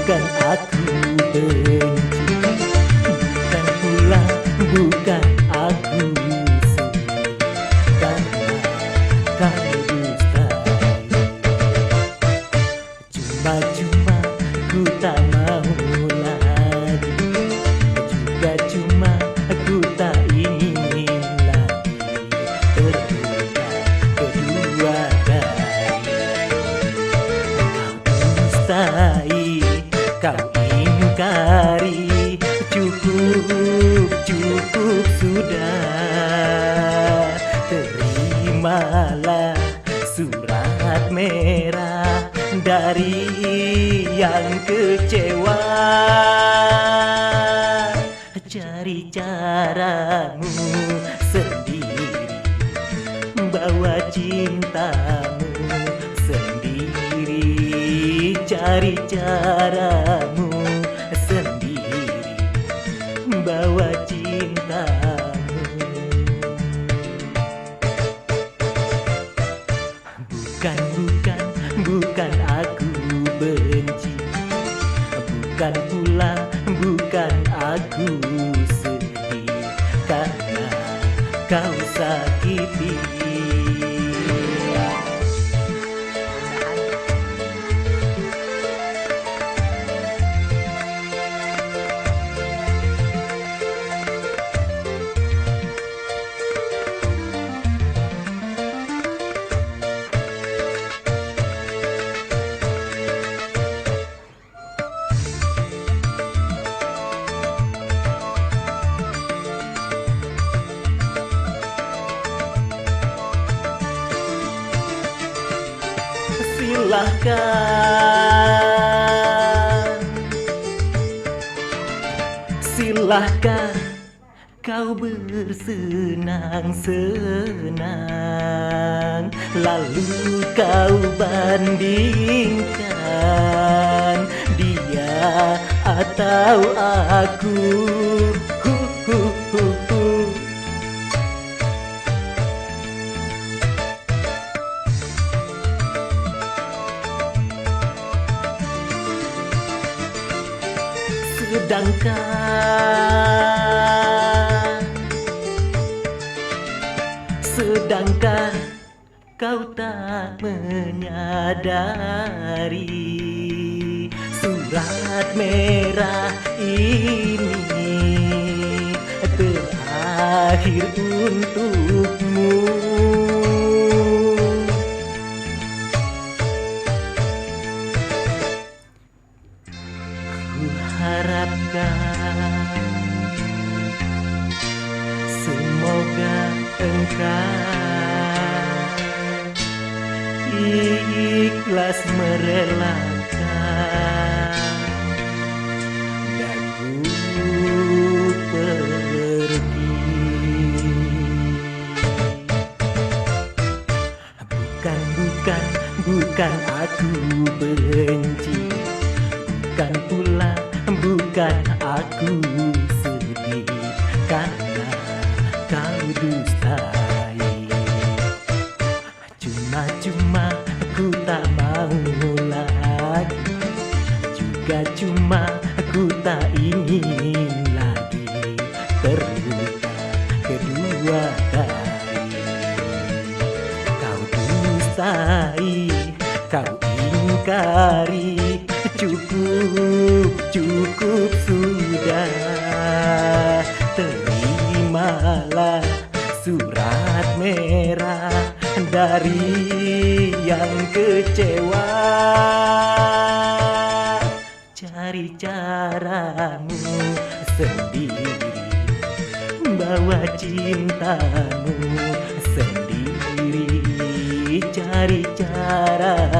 bukan aku benci. Bukan pula bukan aku sedih Karena, karena Surat merah dari yang kecewa. Cari caramu sendiri Bawa cintamu sendiri. Cari caramu Bukan, bukan, bukan aku benci. Bukan pula, bukan aku sedih. Karena kau sakiti Silahkan. Silahkan kau bersenang-senang. Lalu kau bandingkan. Dia atau aku Sedangkan Sedangkan kau tak menyadari Surat merah ini Terakhir untukmu harapkan Semoga engkau Ikhlas merelakan bukan aku benci. Bukan pula, bukan aku sedih Karena kau dustai. Cuma-cuma aku tak mau lagi Juga cuma aku tak ingin lagi Terluka kedua kali. Kau dustai, kau ingkari Cukup, cukup sudah. Terimalah surat merah Dari yang kecewa. Cari caramu sendiri Bawa cintamu sendiri. Cari caramu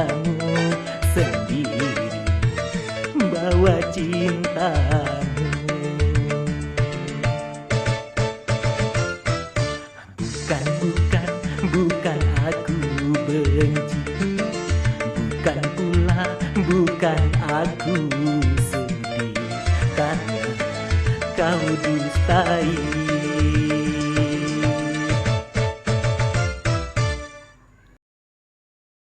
kau dustai